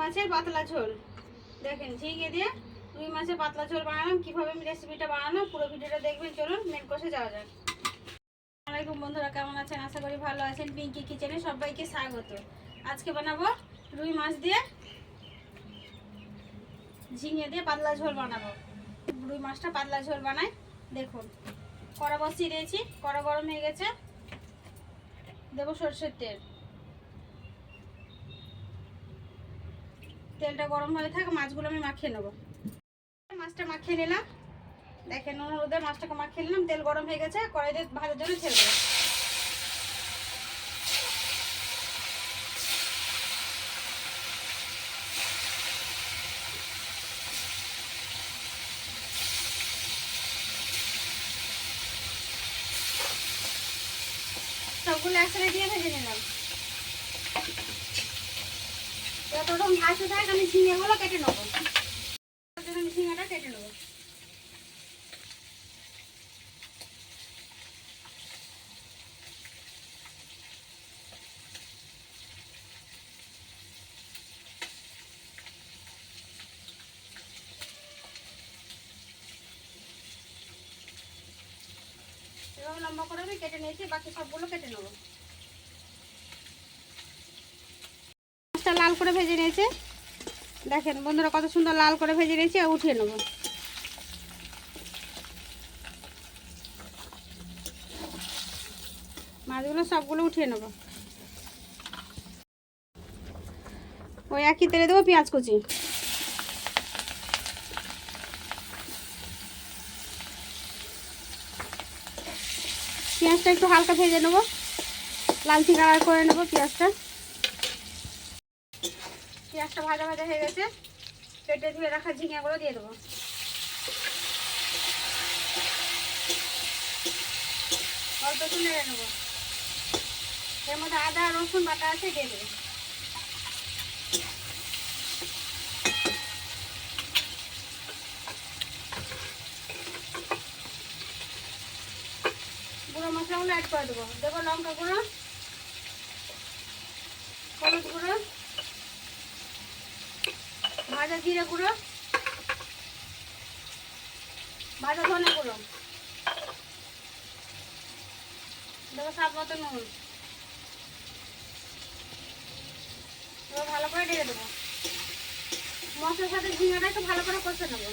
মাছের পাতলা ঝোল। দেখেন, ঝিঙে দিয়ে রুই মাছের পাতলা ঝোল বানালাম। কীভাবে আমি রেসিপিটা বানালাম, পুরো ভিডিওটা দেখবেন। চলুন মেন কোষে যাওয়া যাক। আসসালামাইকুম বন্ধুরা, কেমন আছেন? আশা করি ভালো আছেন। পিঙ্কি কিচেনে সবাইকে স্বাগত। আজকে বানাবো রুই মাছ দিয়ে ঝিঙে দিয়ে পাতলা ঝোল বানাবো। রুই মাছটা পাতলা ঝোল বানাই। দেখুন, কড়া বসিয়ে দিয়েছি। কড়া গরম হয়ে গেছে। দেবো সর্ষের তেল। তেলটা গরম হয়ে থাকে, মাছগুলো আমি মাখিয়ে নেব। মাছটা মাখিয়ে নিলাম। দেখেন নুন হলুদের মাছটাকে মাখিয়ে নিলাম, তেল গরম হয়ে গেছে, কড়াইতে ভাজার জন্য ছেড়ে দেবো। সবগুলো একসাথে দিয়ে ভেজে নিলাম। যতক্ষণ ভাজতে থাক, আমি ঝিঙেগুলো কেটে নেব। আমি ঝিঙেটা কেটে নেব। লম্বা করে আমি কেটে নিয়েছি, বাকি সবগুলো কেটে নেব। মাছটা লাল করে ভেজে নিয়েছে। দেখেন বন্ধুরা কত সুন্দর লাল করে ভেজে নিয়েছি উঠিয়ে নেব। মাছগুলো সবগুলো উঠিয়ে নেব। ওই একই তেলে দেবো পেঁয়াজ কুচি। পেঁয়াজটা একটু হালকা ভেজে নেব। লালচি কালার করে নেব পেঁয়াজটা। পেঁয়াজটা ভাজা ভাজা হয়ে গেছে, পেটে ধুয়ে রাখা ঝিঙেগুলো দিয়ে দেবো। অল্প একটু নেব। এর মধ্যে আদা, রসুন বাটা আছে, দিয়ে দেবো। গুঁড়ো মশলাগুলো অ্যাড করে দেবো। দেবো লঙ্কা গুঁড়ো, হলুদ গুঁড়ো ভাজা জিরে গুঁড়ো ভাজা ধনে গুঁড়ো। দেবো স্বাদ মতো নুন। ভালো করে ঢেকে দেবো। মশলার সাথে ঝিঙাটা একটু ভালো করে কষে নেব।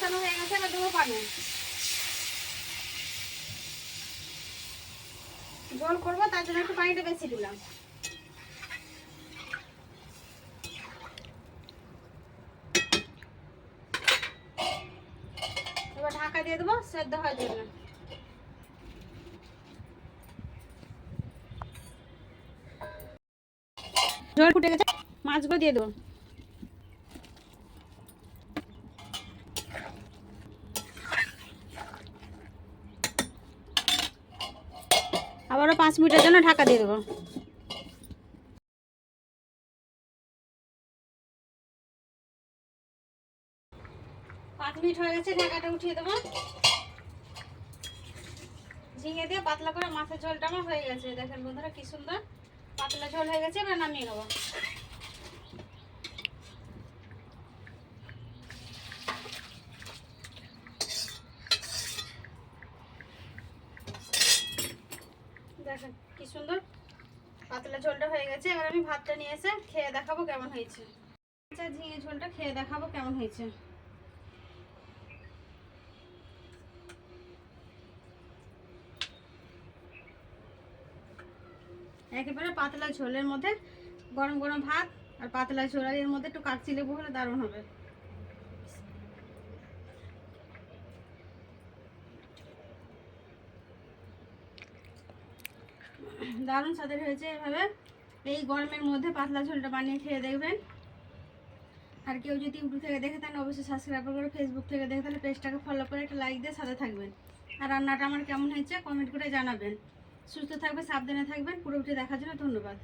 কষানো হয়ে গেছে, এবার দেবো পানি। জল করব, তার জন্য একটু পানিটা বেশি দিলাম। এবার ঢাকা দিয়ে দেবো, সেদ্ধ হওয়ার জন্য জল ফুটে গেছে, মাছগুলো দিয়ে দেবো। আবারও পাঁচ মিনিটের জন্য ঢাকা দিয়ে দেবো। পাঁচ মিনিট হয়ে গেছে, ঢাকাটা উঠিয়ে দেবো। ঝিঙে দিয়ে পাতলা করে মাছের ঝোলটা আমার হয়ে গেছে। দেখেন বন্ধুরা কি সুন্দর, পাতলা ঝোল হয়ে গেছে, এবার নামিয়ে নেব। দেখেন, কি সুন্দর। পাতলা ঝোলটা হয়ে গেছে। এবার আমি ভাতটা নিয়ে এসে খেয়ে দেখাবো কেমন হয়েছে। আচ্ছা ঝিঙে ঝোলটা খেয়ে দেখাবো কেমন হয়েছে। একেবারে পাতলা ঝোলের মধ্যে গরম গরম ভাত আর পাতলা ঝোল এর মধ্যে একটু কাকচি লেবু হলে দারুণ হবে। দারুণ স্বাদের হয়েছে এভাবে। এই গরমের মধ্যে পাতলা ঝোলটা বানিয়ে খেয়ে দেখবেন। আর কেউ যদি ইউটিউব থেকে দেখে থাকেন অবশ্যই সাবস্ক্রাইব করে ফেসবুক থেকে দেখে, তাহলে পেজটাকে ফলো করে একটা লাইক দিয়ে সাথে থাকবেন। আর রান্নাটা আমার কেমন হয়েছে কমেন্ট করে জানাবেন। সুস্থ থাকবে সাবধানে থাকবেন। পুরোপুরি দেখার জন্য ধন্যবাদ।